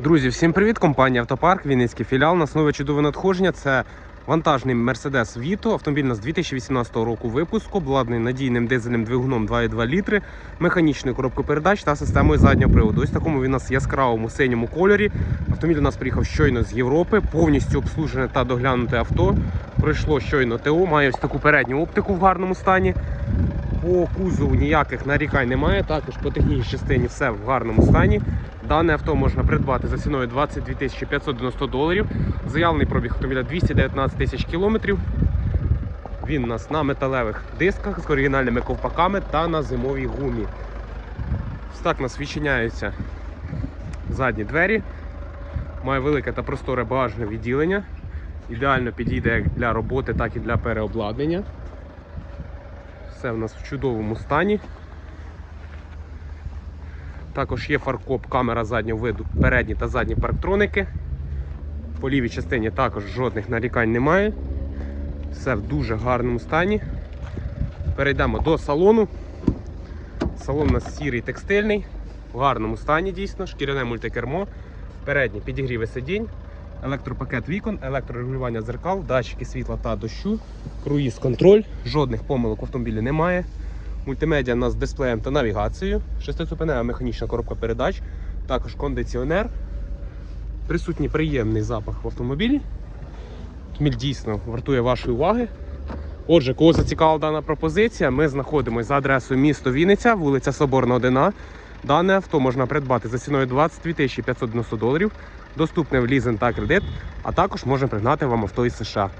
Друзі, всім привіт! Компанія Автопарк, Вінницький філіал. На основі чудове надходження. Це вантажний Mercedes Vito. Автомобіль нас 2018 року випуску, обладнаний надійним дизельним двигуном 2,2 літри, механічною коробкою передач та системою заднього приводу. Ось такому він у нас яскравому синьому кольорі. Автомобіль у нас приїхав щойно з Європи, повністю обслужене та доглянуте авто. Пройшло щойно ТО, має ось таку передню оптику в гарному стані. По кузову ніяких нарікань немає. Також по технічній частині все в гарному стані. Дане авто можна придбати за ціною 22 590 доларів. Заявлений пробіг автомобіля 219 тисяч кілометрів. Він у нас на металевих дисках з оригінальними ковпаками та на зимовій гумі. Ось так у нас відчиняються задні двері. Має велике та просторе багажне відділення. Ідеально підійде як для роботи, так і для переобладнання. Все в нас в чудовому стані. Також є фаркоп, камера заднього виду, передні та задні парктроники. По лівій частині також жодних нарікань немає. Все в дуже гарному стані. Перейдемо до салону. Салон у нас сірий текстильний, в гарному стані дійсно, шкіряне мультикермо, передні підігріви сидінь, електропакет вікон, електрорегулювання зеркал, датчики світла та дощу, круїз контроль, жодних помилок в автомобілі немає. Мультимедіа у нас з дисплеєм та навігацією, шестиступенева механічна коробка передач, також кондиціонер. Присутній приємний запах в автомобілі. Автомобіль дійсно вартує вашої уваги. Отже, кого зацікавила дана пропозиція, ми знаходимося за адресою місто Вінниця, вулиця Соборна 1. Дане авто можна придбати за ціною 22 590 доларів, доступне в лізинг та кредит, а також можна пригнати вам авто із США.